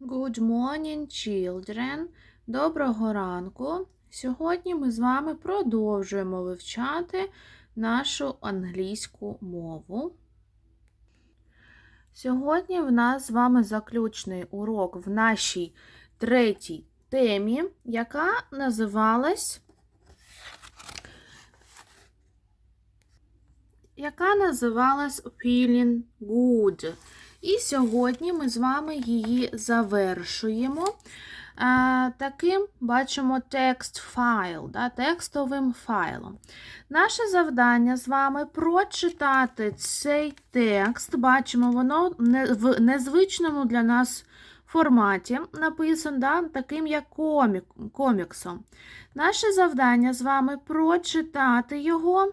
Good morning, children. Доброго ранку. Сьогодні ми з вами продовжуємо вивчати нашу англійську мову. Сьогодні в нас з вами заключний урок в нашій третій темі, яка називалась яка називалась Feeling Good. І сьогодні ми з вами її завершуємо. Таким бачимо текст файл, да, текстовим файлом. Наше завдання з вами прочитати цей текст. Бачимо, воно в незвичному для нас форматі написано, да, таким як комік, коміксом. Наше завдання з вами прочитати його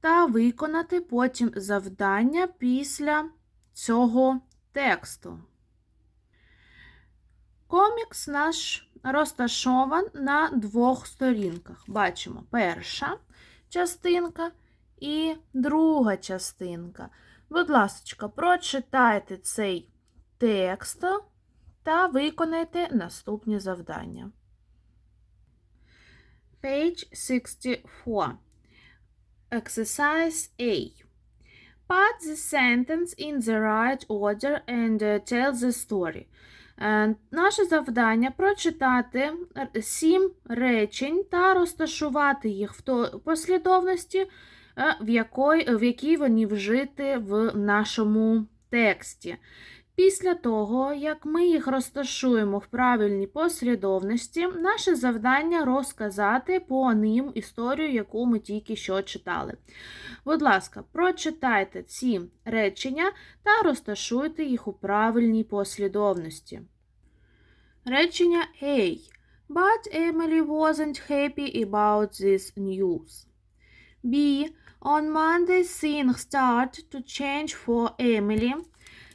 та виконати потім завдання після цього тексту. Комікс наш розташован на двох сторінках. Бачимо перша частинка і друга частинка. Будь ласка, прочитайте цей текст та виконайте наступні завдання. Page 64. Exercise A. Put the sentence in the right order and uh, tell the story. Е, Наше завдання прочитати сім речень та розташувати їх в послідовності, е, в якій вони вжити в нашому тексті. Після того, як ми їх розташуємо в правильній послідовності, наше завдання розказати по ним історію, яку ми тільки що читали. Будь ласка, прочитайте ці речення та розташуйте їх у правильній послідовності. Речення A. But Emily wasn't happy about this news. B. On Monday things start to change for Emily.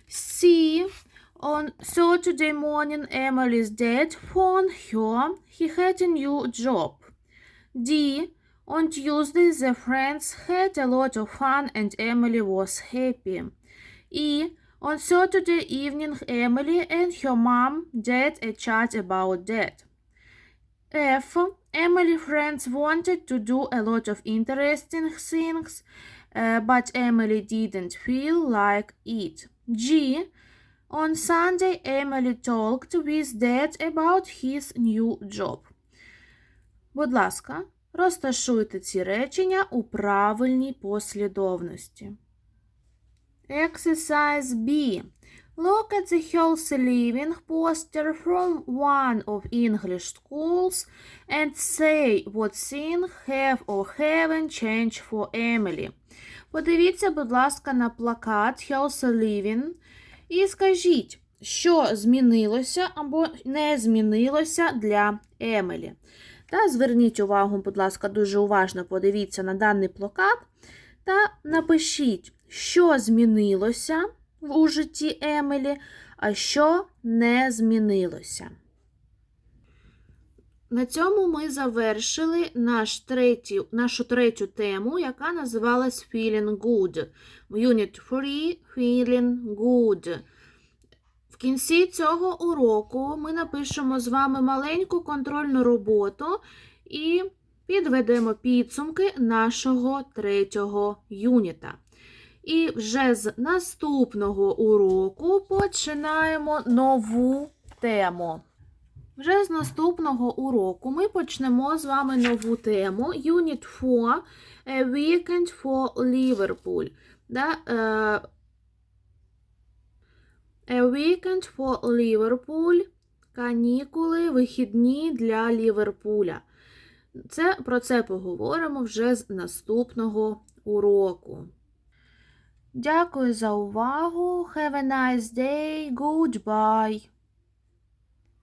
C. On Saturday morning Emily's dad phoned her. He had a new job. D. On Tuesday, the friends had a lot of fun and Emily was happy. E. On Saturday evening, Emily and her mom had a chat about that. F. Emily friends wanted to do a lot of interesting things, but Emily didn't feel like it. G. On Sunday, Emily talked with Dad about his new job. Будь ласка, розташуйте ці речення у правильній послідовності. Exercise B. Look at the healthy living poster from one of English schools and say what things have or haven't changed for Emily. Подивіться, будь ласка, на плакат Healthy Living і скажіть, що змінилося або не змінилося для Емілі. Та зверніть увагу, будь ласка, дуже уважно подивіться на даний плакат та напишіть, що змінилося у житті Емілі, а що не змінилося. На цьому ми завершили наш третій, нашу третю тему, яка називалась Feeling Good. Unit 3 Feeling Good. В кінці цього уроку ми напишемо з вами маленьку контрольну роботу і підведемо підсумки нашого третього юніта. І вже з наступного уроку починаємо нову тему. Вже з наступного уроку ми почнемо з вами нову тему Unit 4 A Weekend for Liverpool. Да, е, A Weekend for Liverpool. Канікули, вихідні для Ліверпуля. Це, про це поговоримо вже з наступного уроку. Дякую за увагу. Have a nice day. Goodbye.